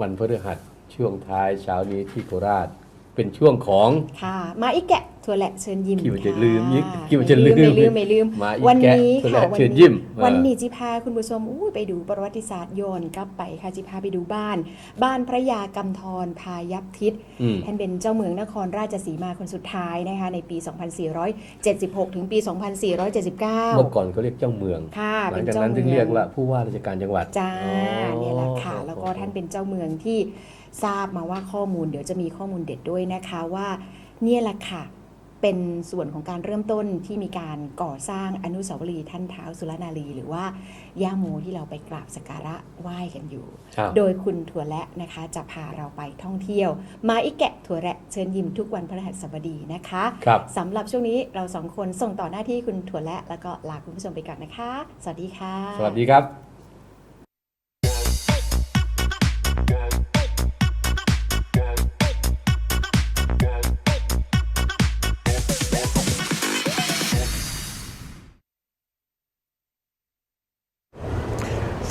วันพฤหัสช่วงท้ายเช้านี้ที่โคราช เป็นช่วงของค่ะมาอีกแกะถั่วแหละเชิญยิ้มคิดว่าจะค่ลืมยิ่งคิดว่าจะลืมไม่ลืมไม่ลืมมาอีกวันแกะนี้ถั่วแหค่ะละวันเชิญนี้ยิ้มวันเออนี้จิพาคุณผู้ชมอู้ยไปดูประวัติศาสตร์ย้อนกลับไปค่ะจิพาไปดูบ้าน บ้านพระยากำธรพายัพทิศอืมท่านเป็นเจ้าเมืองนครราชสีมาคนสุดท้ายนะคะในปี 2476 ถึงปี 2479 เมื่อก่อนเขาเรียกเจ้าเมืองค่ะหลัเป็งนจากเจ้านั้นเมืถึงองเรียกว่าผู้ว่าราชการจังหวัดจ้าอ๋อเนี่ยแหละค่ะแล้วก็ท่านเป็นเจ้าเมืองที่ทราบมาว่าข้อมูลเดี๋ยวจะมีข้อมูลเด็ดด้วยนะคะว่าเนี่ยแหละค่ะ เป็นส่วนของการเริ่มต้นที่มีการก่อสร้างอนุสาวรีย์ท่านเท้าวสุรนารี หรือว่าย่าโมที่เราไปกราบสักการะไหว้กันอยู่ครับโดยคุณถั่วและนะคะจะพาเราไปท่องเที่ยว มาอีกแกะถั่วแระเชิญยิ้มทุกวันพฤหัสบดีนะคะครับสำหรับช่วงนี้เราสองคนส่งต่อหน้าที่คุณถั่วและแล้วก็ลาคุณผู้ชมไปก่อนนะคะ สวัสดีค่ะ สวัสดีครับ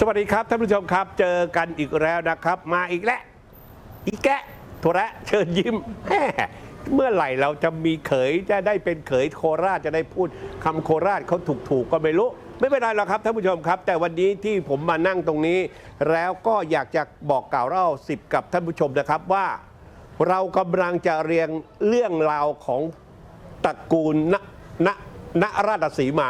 สวัสดีครับท่านผู้ชมครับ เจอกันอีกแล้วนะครับ มาอีกแล้วอีแกะโทระเชิญยิ้มแม่เมื่อไหร่เราจะมีเขยจะได้เป็นเขยโคราชจะได้พูดคำโคราชเขาถูกๆก็ไม่รู้ ไม่เป็นไรหรอกครับท่านผู้ชมครับ แต่วันนี้ที่ผมมานั่งตรงนี้ แล้วก็อยากจะบอกกล่าวเล่าสิบกับท่านผู้ชมนะครับว่า เรากำลังจะเรียงเรื่องราวของตระกูลณณณราชสีมา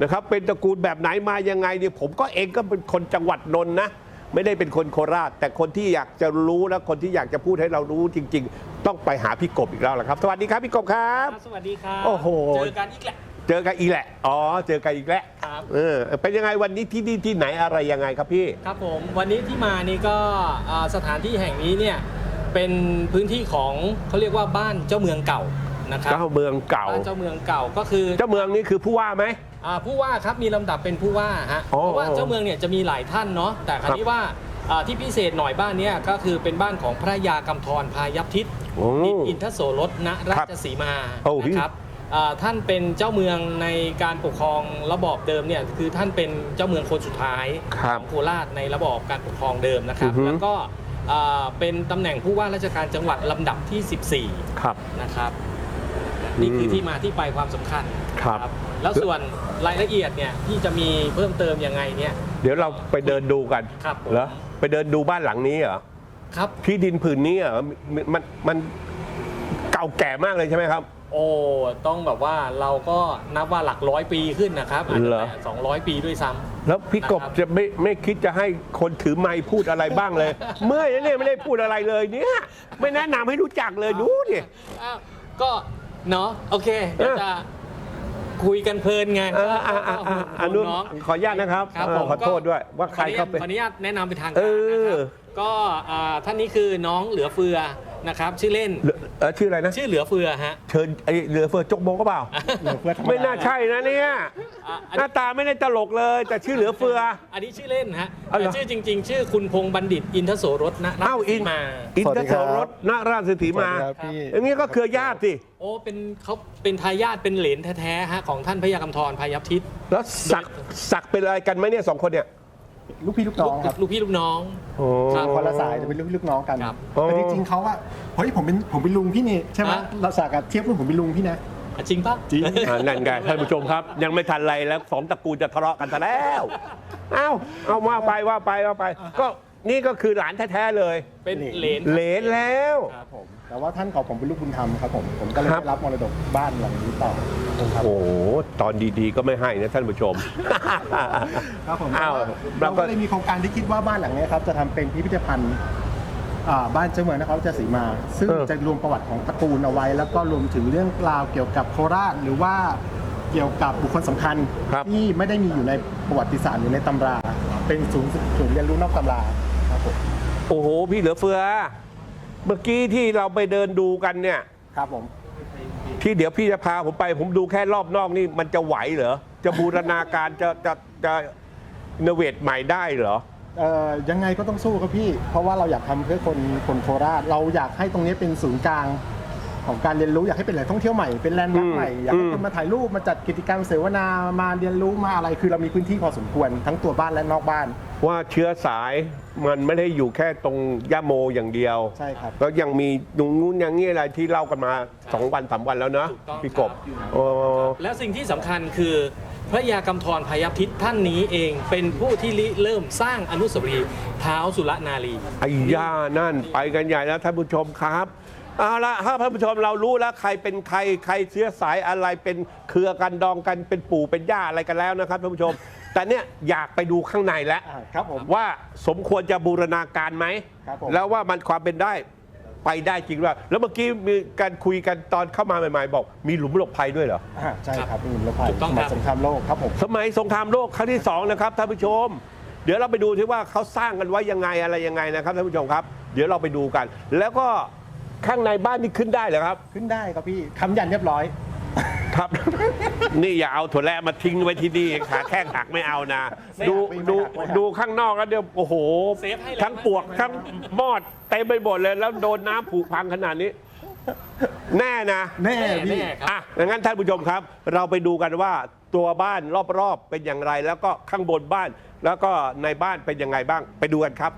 นะครับเป็นตระกูลแบบไหนมายังไงเนี่ยผมก็เองก็เป็นคนจังหวัดนนท์นะไม่ได้เป็นคนโคราช แต่คนที่อยากจะรู้และคนที่อยากจะพูดให้เรารู้จริง ๆ ต้องไปหาพี่กบอีกแล้วละครับ สวัสดีครับพี่กบครับ สวัสดีครับโอ้โห เจอกันอีกแหละ เจอกันอีกแหละอ๋อเจอกันอีกแล้วครับ เออเป็นยังไงวันนี้ที่นี่ที่ไหนอะไรยังไงครับพี่ ครับผมวันนี้ที่มานี่ก็อ่าสถานที่แห่งนี้เนี่ยเป็นพื้นที่ของเขาเรียกว่าบ้านเจ้าเมืองเก่านะครับเจ้าเมืองเก่าบ้านเจ้าเมืองเก่าก็คือ เจ้าเมืองนี่คือผู้ว่าไหม อ่าผู้ว่าครับมีลำดับเป็นผู้ว่าฮะอ๋อเพราะว่าเจ้าเมืองเนี่ยจะมีหลายท่านเนาะแต่คราวนี้ว่าอ่าที่พิเศษหน่อยบ้านเนี้ยก็คือเป็นบ้านของพระยากำธรพายัพทิศโอ้นิอินทโสรสณราชสีมาโอ้พี่ นะครับอ่าท่านเป็นเจ้าเมืองในการปกครองระบอบเดิมเนี่ยคือท่านเป็นเจ้าเมืองคนสุดท้าย ครับ ของโคราชในระบอบการปกครองเดิมนะครับ อือฮึ แล้วก็อ่าเป็นตำแหน่งผู้ว่าราชการจังหวัดลำดับที่ ครับ 14 นะครับ นี่คือที่มาที่ไปความสำคัญครับ แล้วส่วนรายละเอียดเนี่ยที่จะมีเพิ่มเติมยังไงเนี่ยเดี๋ยวเราไปเดินดูกันครับผมเหรอไปเดินดูบ้านหลังนี้เหรอครับที่ดินผืนนี้เหรอมันมันมันเก่าแก่มากเลยใช่ไหมครับโอ้ต้องแบบว่าเราก็นับว่าหลักร้อยปีขึ้นนะครับอาจจะเหรอสองร้อยปีด้วยซ้ำแล้วพี่กบนะครับจะไม่ไม่คิดจะให้คนถือไม้พูดอะไรบ้างเลย เมื่อยนะเนี่ยไม่ได้พูดอะไรเลยเนี่ย ไม่แนะนำให้รู้จักเลยดูดิอ้าวก็ เนาะโอเคเดี๋ยวจะคุยกันเพลินไงเอออะอะอะอนุน้อง ขออนุญาตนะครับครับเออผมขอโทษด้วย ว่าใครเขาเป็นขออนุญาตแนะนำเป็นทางเอการนะคอรับก็อ่าท่านนี้คือน้องเหลือเฟือ นะครับชื่อเล่นเหลือเออชื่ออะไรนะชื่อเหลือเฟือฮะเชิญไอ้เหลือเฟือจกโมงก็เปล่าไม่น่าใช่นะเนี่ยอะอันหน้าตาไม่ได้ตลกเลย แต่ชื่อเหลือเฟือ อันนี้ชื่อเล่นฮะอ๋อเหรอ แต่ชื่อจริง ๆ ชื่อคุณพงษ์บัณฑิตอินทโสรสนะเอ้าอินมา อินสวัสทดีศครับรสณราชสีมาสวัสดีครับพี่ อย่างนี้ก็เครือญาติสิโอ้เป็นเขาเป็นทายาทเป็นเหลนแท้ๆฮะของท่านพระยากำธรพายัพทิศแล้วสักสักเป็นอะไรกันไหมเนี่ยสองคนเนี่ย ลูกพี่ลูกน้องครับลูกพี่ลูกน้อง โอ้ ครับ คนละสายจะเป็นลูกพี่ลูกน้องกันครับแต่จริงๆเขาอะเฮ้ยผมเป็นผมเป็นลุงพี่นี่ใช่ไหมฮะเราสากกับเทียบรุ่นผมเป็นลุงพี่นะ อะจริงปะจริง อ่านั่นไงท่านผู้ชมครับ ยังไม่ทันไรแล้วสองตระกูลจะทะเลาะกันซะแล้วเอ้าเอาว่าไปว่าไปว่าไป ก็นี่ก็คือหลานแท้ๆเลยเป็นเหลน เหลนแล้ว ครับผม แต่ว่าท่านของผมเป็นลูกบุญธรรมครับผมผมก็เลยครับได้รับมรดกบ้านหลังนี้ต่อครับโอ้โหตอนดีๆก็ไม่ให้นะท่านผู้ชม ครับผมอ้าวเราเราก็ก็เลยมีโครงการที่คิดว่าบ้านหลังนี้ครับจะทำเป็นพิพิธภัณฑ์อ่าบ้านเจ้าเมืองนครราชสีมา ซึ่งเออจะรวมประวัติของตระกูลเอาไว้ แล้วก็รวมถึงเรื่องราวเกี่ยวกับโคราชหรือว่าเกี่ยวกับบุคคลสำคัญครับที่ไม่ได้มีอยู่ในประวัติศาสตร์หรือในตำรา เป็นศูนย์ศูนย์เรียนรู้นอกตำราครับผมโอ้โห พี่เหลือเฟือ เมื่อกี้ที่เราไปเดินดูกันเนี่ย ครับผม ที่เดี๋ยวพี่จะพาผมไป ผมดูแค่รอบนอกนี่มันจะไหวเหรอ จะบูรณาการจะจะจะเนเวทใหม่ได้เหรอ เอ่อยังไงก็ต้องสู้ครับพี่ เพราะว่าเราอยากทำเพื่อคนคนโคราช เราอยากให้ตรงนี้เป็นศูนย์กลาง ของการเรียนรู้อยากให้เป็นแหล่งท่องเที่ยวใหม่เป็นแลนด์มาร์คอืมใหม่อยากให้อืมคนมาถ่ายรูปมาจัดกิจกรรมเสวนามาเรียนรู้มาอะไรคือเรามีพื้นที่พอสมควรทั้งตัวบ้านและนอกบ้าน ว่าเชื้อสายมันไม่ได้อยู่แค่ตรงย่าโมอย่างเดียว ใช่ครับ แล้วยังมีตรงนู้นอย่างนี้อะไรที่เล่ากันมาสองวันสามวันแล้วเนอะถูกต้องพี่กบครับโอ้และสิ่งที่สำคัญคือพระยากำธรพยาพิษท่านนี้เองเป็นผู้ที่ริเริ่มสร้างอนุสาวรีย์เท้าสุรนารี ไอ้ย่านั่นไปกันใหญ่แล้วท่านผู้ชมครับเอาละถ้าท่านผู้ชมเรารู้แล้วใครเป็นใครใครเชื้อสายอะไรเป็นเครือกันดองกันเป็นปู่เป็นย่าอะไรกันแล้วนะครับท่านผู้ชม แต่เนี่ยอยากไปดูข้างในแล้วอ่าครับผม ว่าสมควรจะบูรณาการไหม ครับผม แล้วว่ามันความเป็นได้ไปได้จริงว่าแล้วเมื่อกี้มีการคุยกันตอนเข้ามาใหม่ๆ บอก มีหลุมหลบภัยด้วยเหรอ อ่าใช่ครับมีรถไฟถูกต้องสมัครัยบสงครามโลกครับผม สมัยสงครามโลกครั้งที่สองนะครับท่านผู้ชม เดี๋ยวเราไปดูที่ว่าเขาสร้างกันไว้ยังไงอะไรยังไงนะครับท่านผู้ชมครับ เดี๋ยวเราไปดูกัน แล้วก็ข้างในบ้านนี่ขึ้นได้เหรอครับ ขึ้นได้ครับพี่คำยันเรียบร้อย ครับ นี่อย่าเอาถั่วแระมาทิ้งไว้ที่นี่ขาแข้งหักไม่เอานะ ดูไม่หักดูไม่หักดูข้างนอกแล้วเดี๋ยวโอ้โห เซฟให้เลยทั้งปวกทั้งมอดเต็มไปหมดเลย แล้วโดนน้ำผุพังขนาดนี้ แน่นะแน่แน่พี่ แน่ครับ อะดังนั้นท่านผู้ชมครับ เราไปดูกันว่าตัวบ้านรอบๆเป็นอย่างไร แล้วก็ข้างบนบ้าน แล้วก็ในบ้านเป็นยังไงบ้าง ไปดูกันครับ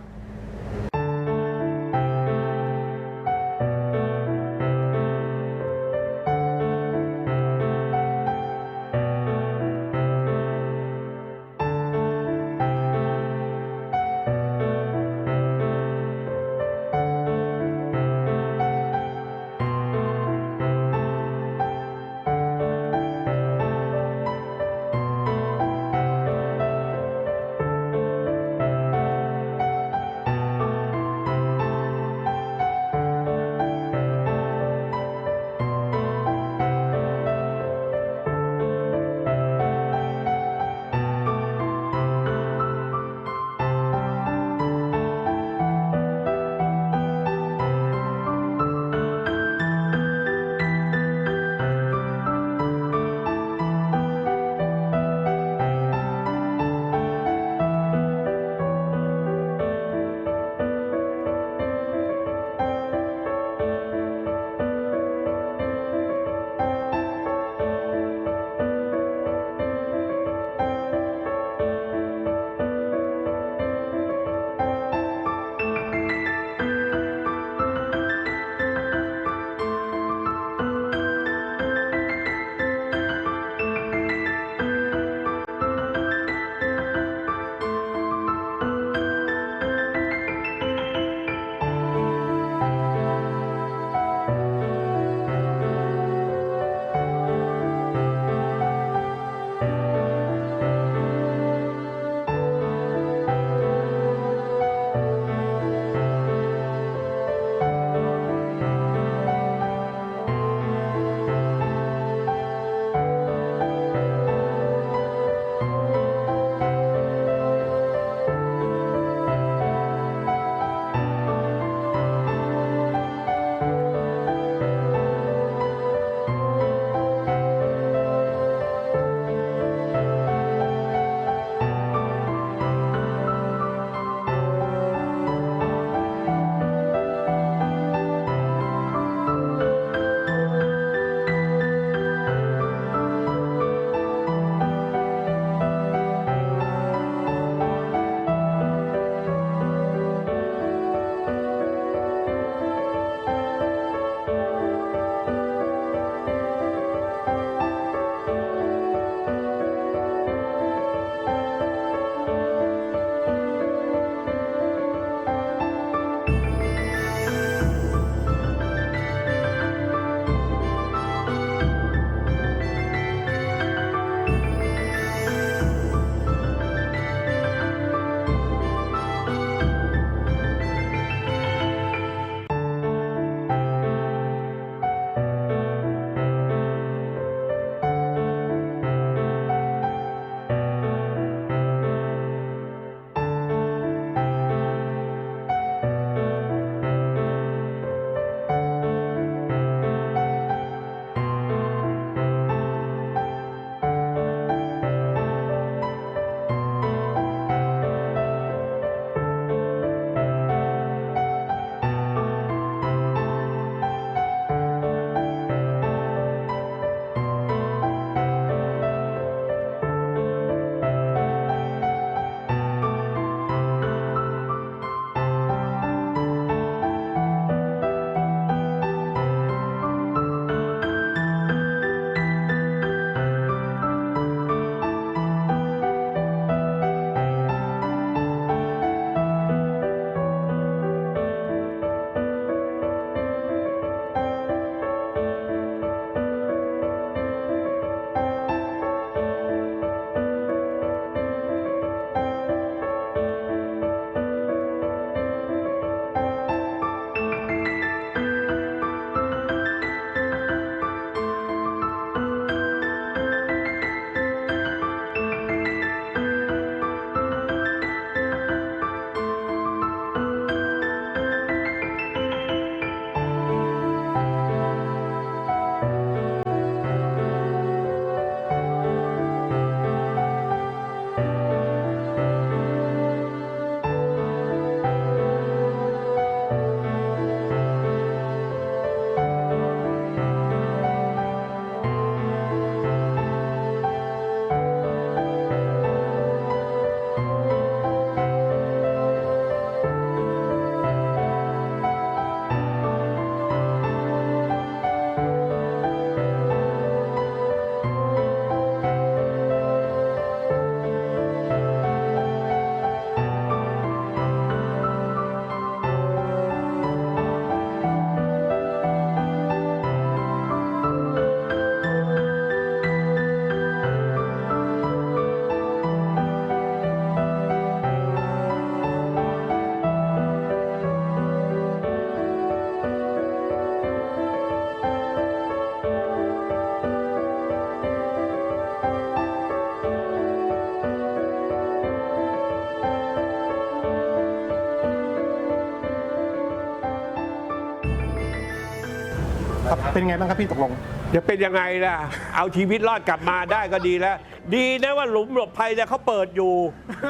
เป็นไงบ้างครับพี่ตกลง จะเป็นยังไงล่ะ เอาชีวิตรอดกลับมาได้ก็ดีแล้ว ดีนะว่าหลุมหลบภัยเนี่ยเขาเปิดอยู่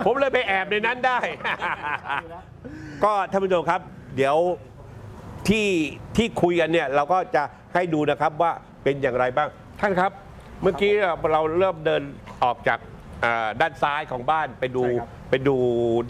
ผมเลยไปแอบในนั้นได้ ก็ท่านผู้ชมครับ เดี๋ยวที่ที่คุยกันเนี่ยเราก็จะให้ดูนะครับว่าเป็นอย่างไรบ้าง ท่านครับ เมื่อกี้เราเริ่มเดินออกจากอ่าด้านซ้ายของบ้านไปดูใช่ครับไปดู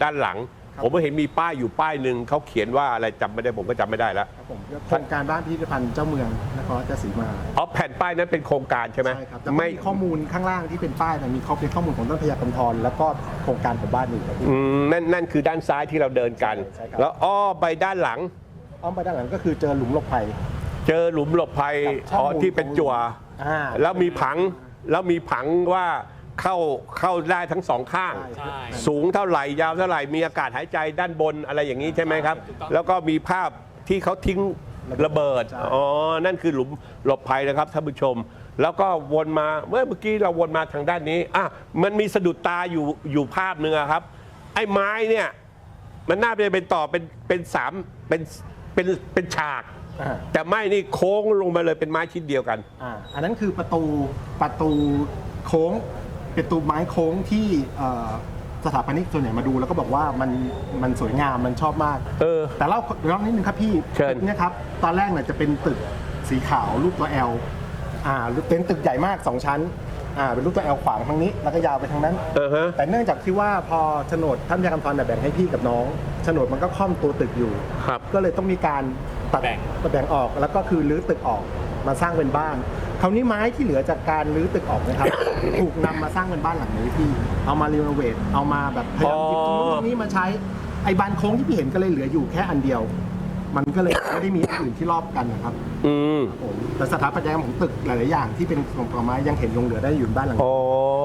ด้านหลัง ครับ ผมก็เห็นมีป้ายอยู่ป้ายหนึ่งเขาเขียนว่าอะไรจำไม่ได้ผมก็จำไม่ได้แล้ว ครับผมโครงการบ้านพิพิธภัณฑ์เจ้าเมืองน ครราชสีมาอ๋อแผ่นป้ายนั้นเป็นโครงการใช่ไหมใช่ครับแต่ว่าไม่ มีข้อมูลข้างล่างที่เป็นป้ายเนี่ยมีข้อเป็นข้อมูลของต้นพญากำธรแล้วก็โครงการของบ้านอยู่ครับพี่ อืมนั่นนั่นคือด้านซ้ายที่เราเดินกัน ใช่ครับ แล้วอ้อไปด้านหลัง อ้อมไปด้านหลังก็คือเจอหลุมหลบภัยเจอหลุมหลบภัยกับช่องอ๋อที่เป็นจั่ว อ่าแล้วมีผังแล้วมีผังว่าเข้าเข้าได้ทั้งสองข้าง ใช่สูงเท่าไหร่ยาวเท่าไหร่มีอากาศหายใจด้านบนอะไรอย่างนี้ใช่ไหมครับถูกต้องแล้วก็มีภาพที่เขาทิ้ง ระเบิดใช่อ๋อ นั่นคือหลุมหลบภัยนะครับท่านผู้ชม แล้วก็วนมา เมื่อเมื่อกี้เราวนมาทางด้านนี้ อะ มันมีสะดุดตาอยู่อยู่ภาพหนึ่งอะครับ ไอ้ไม้เนี่ย มันน่าจะเป็นต่อเป็นเป็นสามเป็นเป็นเป็นฉาก อ่า แต่ไม่นี่โค้งลงมาเลยเป็นไม้ชิ้นเดียวกัน อ่าอันนั้นคือประตูประตูโค้งเป็นประตูไม้โค้งที่เอ่อ สถาปนิกส่วนใหญ่มาดูแล้วก็บอกว่ามันมันสวยงามมันชอบมาก เออ แต่เล่าเล่านิดนึงครับพี่เชิญ ตึกเนี่ยครับตอนแรกเนี่ยจะเป็นตึกสีขาวรูปตัวแอลอ่าเป็นตึกใหญ่มากสองชั้นอ่าเป็นรูปตัวแอลขวางทางนี้ แล้วก็ยาวไปทางนั้น เออฮะ แต่เนื่องจากที่ว่าพอโฉนดท่านพยากรรเนี่ยแบ่งให้พี่กับน้องโฉนดมันก็ค่อมตัวตึกอยู่ ครับ ก็เลยต้องมีการตัดแบ่งแบ่งออกแล้วก็คือรื้อตึกออกมาสร้างเป็นบ้านค ราวนี้ไม้ที่เหลือจากการรื้อตึกออกนะครับ ถูกนำมาสร้างเป็นบ้านหลังนี้พี่ เอามารีโนเวทเอามาแบบพยายามหยิบตรงนู้นตรงนี้มาใช้ไอ้บานโค้งที่พี่เห็นก็เลยเหลืออยู่แค่อันเดียว มันก็เลยไม่ได้มีอันอื่นที่รอบกันนะครับ อืมผมแต่สถาปัตยกรรมของตึกหลาย ๆ อย่างที่เป็นของผลไม้ยังเห็นลงเหลือได้อยู่ในบ้านหลังอ๋นี้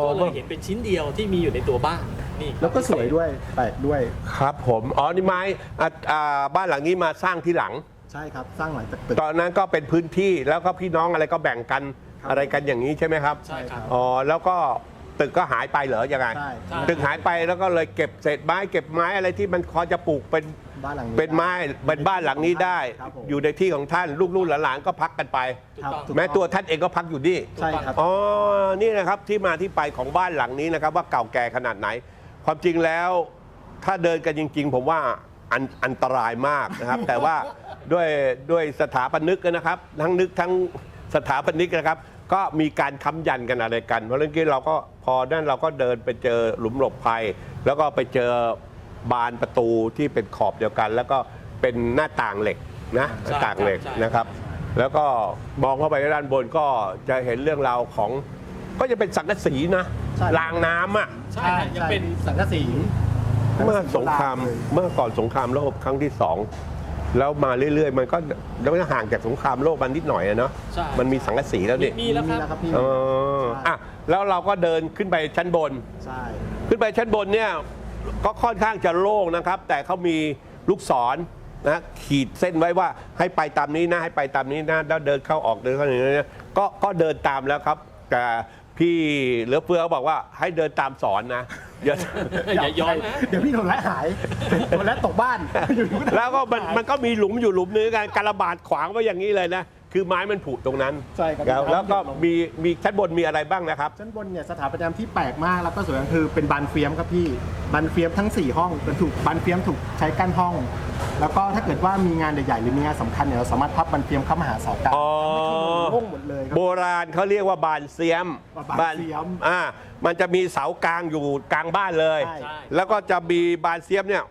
อก็เลยเห็นเป็นชิ้นเดียวที่มีอยู่ในตัวบ้านนี่แล้วก็สวยด้วยแปลกด้วย ครับผม อ๋อ นี่ไม้อะอ่าบ้านหลังนี้มาสร้างที่หลัง ใช่ครับ สร้างหลายตึก ตอนนั้นก็เป็นพื้นที่แล้วก็พี่น้องอะไรก็แบ่งกันครับอะไรกันอย่างนี้ใช่ไหมครับใช่ครับ อ๋อแล้วก็ตึกก็หายไปเหรอยังไงใช่ใช่ ตึกหายไปแล้วก็เลยเก็บเศษไม้เก็บไม้อะไรที่มันพอจะปลูกเป็นบ้านหลังนี้เป็นไม้เป็นบ้านหลังนี้ได้ ครับผมอยู่ในที่ของท่านลูกๆหลานๆก็พักกันไปถูกครับต้องถูกแม้ตัวท่านเองก็พักอยู่นี่ ใช่ครับ อ๋อ นี่นะครับที่มาที่ไปของบ้านหลังนี้นะครับ ว่าเก่าแก่ขนาดไหน ความจริงแล้วถ้าเดินกันจริง ๆ ผมว่าอันอันตรายมากนะครับ แต่ว่า ด้วยด้วยสถาปนิกนะครับ ทั้งนึกทั้งสถาปนิกนะครับ ก็มีการค้ำยันกันอะไรกัน เพราะเรื่องนี้เราก็พอนั่นเราก็เดินไปเจอหลุมหลบภัย แล้วก็ไปเจอบานประตูที่เป็นขอบเดียวกัน แล้วก็เป็นหน้าต่างเหล็กนะหใช่น้าต่างเหล็กใช่นะครับ แล้วก็มองเข้าไปด้านบนก็จะเห็นเรื่องราวของ ก็จะเป็นสังกะสีนะใช่ รางน้ำอะ ใช่ครับยังเป็นสังกะสี เมื่อสงครามเลยเมื่อก่อนสงครามโลกครั้งที่สอง แล้วมาเรื่อยๆ มันก็แล้วมันห่างจากสงครามโลกมันนิดหน่อยอะเนาะใช่ มันมีสังกะสีแล้วดิมีแล้วมีคแล้รัวบครับพี่เออใช่อะแล้วเราก็เดินขึ้นไปชั้นบน ใช่ขึ้นไปชั้นบนเนี่ยก็ค่อนข้างจะโล่งนะครับ แต่เขามีลูกศรนะขีดเส้นไว้ว่าให้ไปตามนี้นะให้ไปตามนี้นะแล้วเดินเข้าออกเดินเข้าอย่างนี้นะก็ก็เดินตามแล้วครับแต่ พี่เหลือเฟือเขาบอกว่าให้เดินตามสอนนะอย่า อย่าย้อนนะเดี๋ยวพี่โดนและหายโดนและตกบ้านอยู่ๆก็ แล้วก็มันมันก็มีหลุมอยู่หลุมนึงกันการะบาดขวางไว้อย่างนี้เลยนะ คือไม้มันผุตรงนั้นใช่ครับ แล้วแล้วก็มีมีชั้นบนมีอะไรบ้างนะครับ ชั้นบนเนี่ยสถาปัตยกรรมที่แปลกมากแล้วก็สวยงามคือเป็นบานเฟียมครับพี่บานเฟียมทั้ง 4 ห้องเป็นถูกบานเฟียมถูกใช้กั้นห้อง แล้วก็ถ้าเกิดว่ามีงานใหญ่ๆหรือมีงานสำคัญเนี่ยเราสามารถพับบานเฟียมเข้ามาหาเสากลางอ๋อทำให้ข้างบนโล่งหมดเลยครัโบราณเขาเรียกว่าบานเสียมบานเสียมอ่ามันจะมีเสากลางอยู่กลางบ้านเลย ใช่ใช่แล้วก็จะมีบานเสียมเนี่ย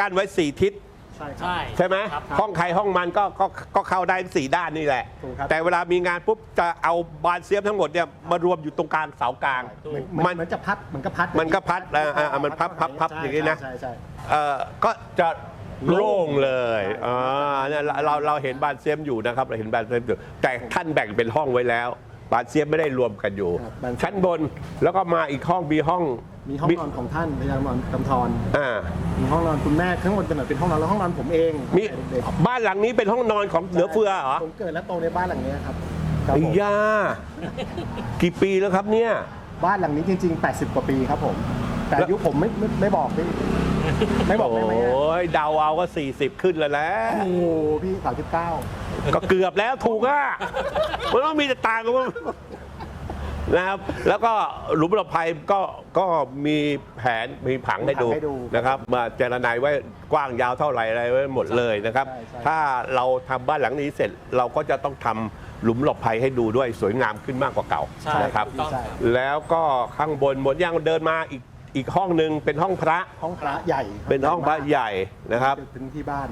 กั้นไว้สี่ทิศ ใช่ครับ ใช่ใช่ไหมครับ ห้องใครห้องมันก็ก็ก็เข้าได้ทั้งสี่ด้านนี่แหละ ถูกครับ แต่เวลามีงานปุ๊บจะเอาบานเสียมทั้งหมดเนี่ยมารวมอยู่ตรงกลางเสากลางเหมือนมันเหมือนจะพัดเหมือนก็พัดมันก็พัดอ่าอ่าอ่ามันพับพับพับใช่อย่างนี้นะใช่ใช่ เอ่อก็จะโล่งเลยอ่าเนี่ยเราเราเราเห็นบานเซียมอยู่นะครับ เราเห็นบานเซียมอยู่แต่ท่านแบ่งเป็นห้องไว้แล้ว บานเซียมไม่ได้รวมกันอยู่ ครับบานเซียมชั้นบนแล้วก็มาอีกห้องมีห้องมีห้องนอนของท่านพยานอนกำธรอ่ามีห้องนอนคุณแม่ข้างบนเป็นแบบเป็นห้องนอนแล้วห้องนอนผมเองมีเด็กบ้านหลังนี้เป็นห้องนอนของๆเหลือเฟือเหรอผมเกิดและโตในบ้านหลังนี้ครับครับไอ้ผมยากี่ปีแล้วครับเนี่ย บ้านหลังนี้จริง ๆ 80 กว่าปีครับผม แต่อายุผมไม่ไม่ไม่บอกพี่ ไม่บอกได้ไหมอะโอ้ยเดาเอาก็ 40 ขึ้นแล้วแหละโอ้โหพี่สามสิบเก้าก็เกือบแล้วถูกอะ มันต้องมีแต่ต่างกันว่านะครับ แล้วก็หลุมหลบภัยก็ก็มีแผนมีผังให้ดูให้ดูนะครับ มาเจรนายไว้กว้างยาวเท่าไหร่อะไรไว้หมดเลยนะครับใช่ใช่ถ้าเราทำบ้านหลังนี้เสร็จเราก็จะต้องทำหลุมหลบภัยให้ดูด้วยสวยงามขึ้นมากกว่าเก่าใช่นะครับ ถูกต้องใช่ครับ แล้วก็ข้างบนหมดยังเดินมาอีก อีกห้องหนึ่งเป็นห้องพระ ห้องพระใหญ่ครับเป็นห้องพระใหญ่นะครับเป็นที่บ้าน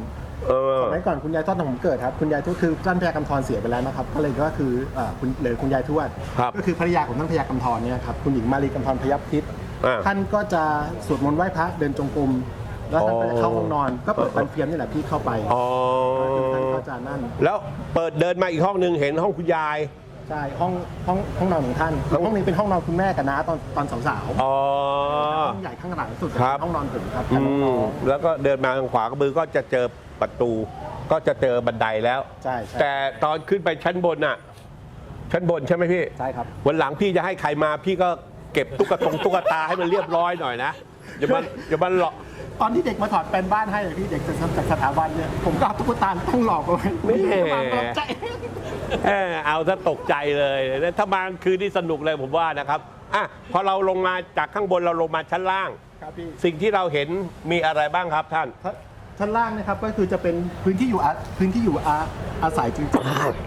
เออสมัยก่อนคุณยายทวดของผมเกิดครับคุณยายทวดคือท่านพญากำธรเสียไปแล้วนะครับก็เลยก็คือเอ่อคุณเหลือคุณยายทวดครับ ก็คือภรรยาของท่านพญากำธรเนี่ยครับคุณหญิงมารีกำธรพยัพทิศอ่า ท่านก็จะสวดมนต์ไหว้พระเดินจงกรมแล้วท่านก็จะเข้าอ๋อห้องนอนก็เปิดบันเฟียมนี่แหละพี่เข้าไปอ๋อท่านก็จะนั่น แล้วเปิดเดินมาอีกห้องหนึ่งเห็นห้องคุณยาย ใช่ห้องห้องห้องนอนของท่านอีกห้องหนึงเป็นห้องนอนคุณแม่กับน้าตอนตอนสาวๆอ๋อ ห้องใหญ่ข้างหลังสุดครับ ห้องนอนผมครับอืกับน้องมแล้วก็เดินมาทางขวามือก็จะเจอประตู ก็จะเจอบันไดแล้ว ๆใช่ใช่แต่ตอนขึ้นไปชั้นบนน่ะ ชั้นบนใช่ไหมพี่ ใช่ครับ วันหลังพี่จะให้ใครมาพี่ก็เก็บตุ๊กตงตุ๊กตาให้มันเรียบร้อยหน่อยนะอย่ามาอย่ามาหลอก ตอนที่เด็กมาถอดเป็นบ้านให้อะพี่เด็กจากสถาบันเนี่ยผมก็เอาตุ๊กตาตั้งหลอกเอาไว้แม่วางตกใจ เออเอาซะตกใจเลยแล้วถ้ามากลางคืนนี่สนุกเลยผมว่านะครับอะพอเราลงมาจากข้างบนเราลงมาชั้นล่าง ครับพี่สิ่งที่เราเห็นมีอะไรบ้างครับท่าน ชั้นล่างนะครับก็คือจะเป็นพื้นที่อยู่อาพื้นที่อยู่อาอาศัยจริง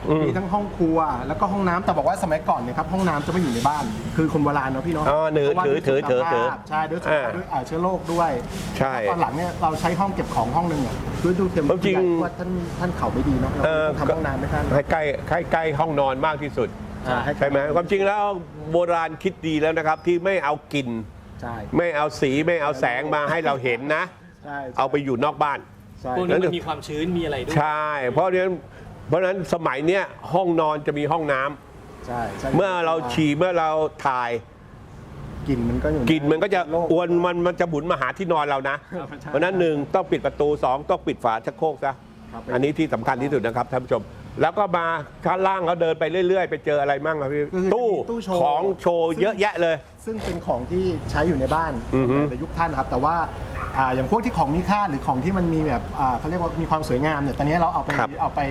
อืมๆมีทั้งห้องครัว แล้วก็ห้องน้ำแต่บอกว่าสมัยก่อนเนี่ยครับห้องน้ำจะไม่อยู่ในบ้าน คือคนโบราณเนาะพี่เนาะอ๋อถือเพราะว่าถือถือถือถือด้วยสุขภาพใช่ด้วยสุขภาพอ่าด้วยอ่าเชื้อโรคด้วยใช่แล้วตอนหลังเนี่ยเราใช้ห้องเก็บของห้องหนึ่งเนี่ยด้วยดูเต็มความจริง ว่าท่านท่านเข่าไม่ดีเนาะเราเออต้องทำห้องน้ำให้ท่าน ให้ใกล้ใกล้ใกล้ห้องนอนมากที่สุดอ่าใช่ไหมความจริงแล้วโบราณคิดดีแล้วนะครับที่ไม่เอากลิ่น ใช่ ไม่เอาสีไม่เอาแสงมาให้เราเห็นนะ ใช่ เอาไปอยู่นอกบ้าน ใช่ พวกนี้มันมีความชื้นมีอะไรด้วย ใช่ เพราะฉะนั้นเพราะฉะนั้นสมัยเนี้ยห้องนอนจะมีห้องน้ำใช่ใช่เมื่อเราฉี่เมื่อเราถ่ายกลิ่นมันก็อยู่กลิ่นมันก็จะโรคอวนมันมันจะบุนมาหาที่นอนเรานะใช่เพราะฉะนั้นหนึ่งต้องปิดประตูสองต้องปิดฝาชักโครกซะครับ อันนี้ที่สำคัญที่สุดนะครับท่านผู้ชม แล้วก็มาข้างล่างเขาเดินไปเรื่อยๆ ไปเจออะไรมั่งครับพี่คือตู้มีตู้โชว์ของโชว์เยอะแยะเลย ซึ่งเป็นของที่ใช้อยู่ในบ้านอือฮึในยุคท่านนะครับ แต่ว่า อ่าอย่างพวกที่ของมีค่าหรือของที่มันมีแบบอ่าเขาเรียกว่ามีความสวยงามเนี่ยตอนนี้เราเอาไปครับเอาไป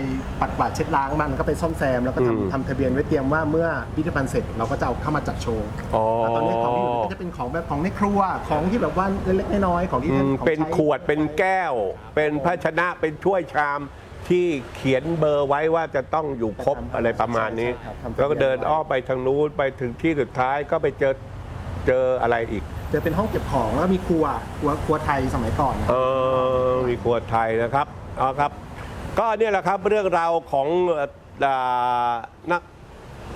ปัดกวาดเช็ดล้างมันก็ไปซ่อมแซมแล้วก็อืม ทำทำทะเบียนไว้เตรียมว่าเมื่อพิพิธภัณฑ์เสร็จเราก็จะเอาเข้ามาจัดโชว์อ๋อแต่ตอนนี้ของที่อยู่ก็จะเป็นของแบบของในครัวของที่แบบว่าเล็กๆน้อยๆของที่อืท่านมของเป็นใช้ ขวดเป็นแก้ว เป็นภาชนะเป็นถ้วยชามที่เขียนเบอร์ไว้ว่าจะต้องอยู่ครบอะไรประมาณนี้ ใช่ครับทำทะบียน แล้วก็เดินอ้อมไปทางนู้นไปถึงที่สุดท้ายก็ไปเจอเจออะไรอีก จะเป็นห้องเก็บของแล้วมีครัวครัวครัวไทยสมัยก่อนเออมีขวดไทยนะครับเอาครับ ก็เนี่ยแหละครับเรื่องราวของเอ่ออ่านัก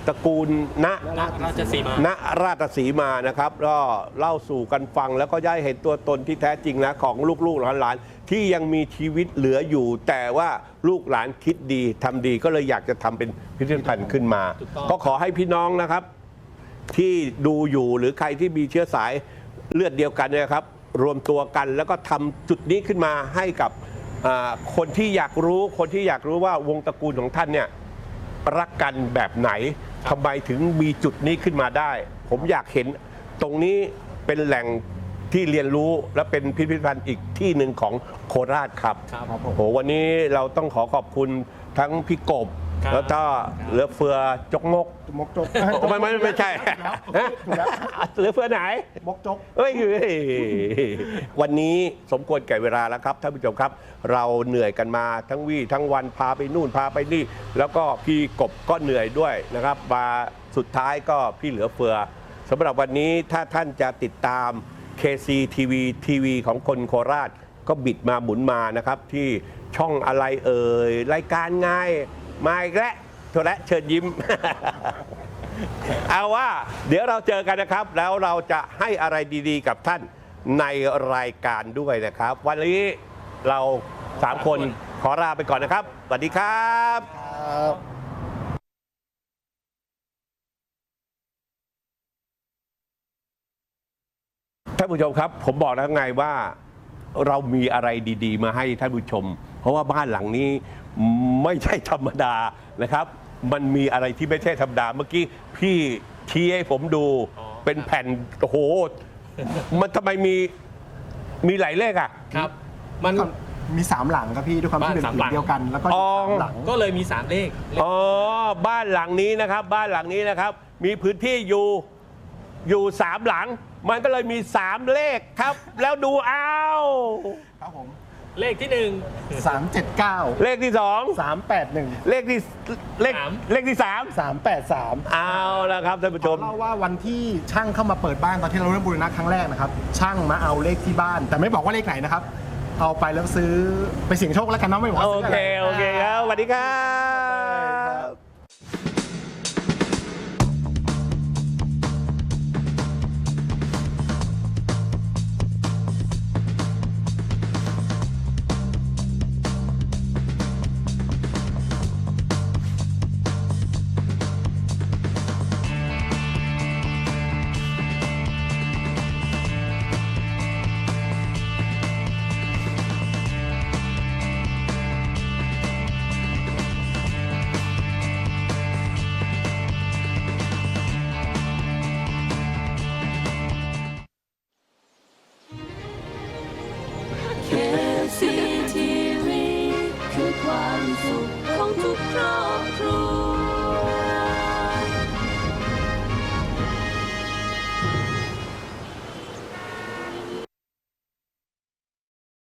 ตระกูลณณราชสีมา ณราชสีมานะครับก็เล่าสู่กันฟังแล้วก็ได้เห็นตัวตนที่แท้จริงนะของลูกๆหลานๆที่ยังมีชีวิตเหลืออยู่ แต่ว่าลูกหลานคิดดีทำดีก็เลยอยากจะทำเป็นพิพิธภัณฑ์ขึ้นมา ถูกต้อง ก็ขอให้พี่น้องนะครับ ที่ดูอยู่หรือใครที่มีเชื้อสาย เลือดเดียวกันเนี่ยครับรวมตัวกันแล้วก็ทำจุดนี้ขึ้นมาให้กับอ่าคนที่อยากรู้คนที่อยากรู้ว่าวงตระกูลของท่านเนี่ยรักกันแบบไหนทำไมถึงมีจุดนี้ขึ้นมาได้ ผมอยากเห็นตรงนี้เป็นแหล่งที่เรียนรู้และเป็นพิพิธภัณฑ์อีกที่หนึ่งของโคราชครับ ครับครับผมโหวันนี้เราต้องขอขอบคุณทั้งพี่กบครับ แล้วก็เหลือเฟือจกมกมกจกไม่ไม่ไม่ใช่ถูกแล้วเหลือเฟือไหน มกจกเฮ้ยเฮ้ยวันนี้สมควรแก่เวลาแล้วครับท่านผู้ชมครับ เราเหนื่อยกันมาทั้งวี่ทั้งวันพาไปนู่นพาไปนี่ แล้วก็พี่กบก็เหนื่อยด้วยนะครับ มาสุดท้ายก็พี่เหลือเฟือสำหรับวันนี้ถ้าท่านจะติดตาม KCTV ทีวีของคนโคราช ก็บิดมาหมุนมานะครับ ที่ช่องอะไรเอ่ยรายการง่าย มาอีกแล้วโทรและเชิญยิ้ม เอาว่า เดี๋ยวเราเจอกันนะครับ แล้วเราจะให้อะไรดีๆ กับท่านในรายการด้วยนะครับ วันนี้เราสามคนขอลาไปก่อนนะครับ สวัสดีครับท่านผู้ชมครับ ผมบอกแล้วไงว่าเรามีอะไรดี ๆ มาให้ท่านผู้ชม เพราะว่าบ้านหลังนี้ ไม่ใช่ธรรมดานะครับ มันมีอะไรที่ไม่ใช่ธรรมดา เมื่อกี้พี่ชี้ให้ผมดูอ๋อเป็นแผ่นโอ้โห มันทำไมมีมีหลายเลขอะ ครับ มัน มีสามหลังครับพี่ด้วยความที่บ้านเป็นสามผืหลันง เดียวกัน แล้วก็อ๋อ สามหลัง ก็เลยมี 3 เลข อ๋อบ้านหลังนี้นะครับ บ้านหลังนี้นะครับ มีพื้นที่อยู่อยู่สามหลัง มันก็เลยมีสามเลขครับ แล้วดูเอา ครับผม เลขที่สามเจ็ดเก้าเลขที่สองสามแปดหนึ่งเลขที่เลขสาม เลขที่สามสามแปดสาม เอาละครับท่านผู้ชม เล่าว่าวันที่ช่างเข้ามาเปิดบ้านตอนที่เราเริ่มบูรณะครั้งแรกนะครับช่างมาเอาเลขที่บ้าน แต่ไม่บอกว่าเลขไหนนะครับ เอาไปแล้วซื้อไปเสี่ยงโชคแล้วกันเนาะไม่บอกว่าโอซื้ออะเค ไร โอเคครับสวัสดีครับ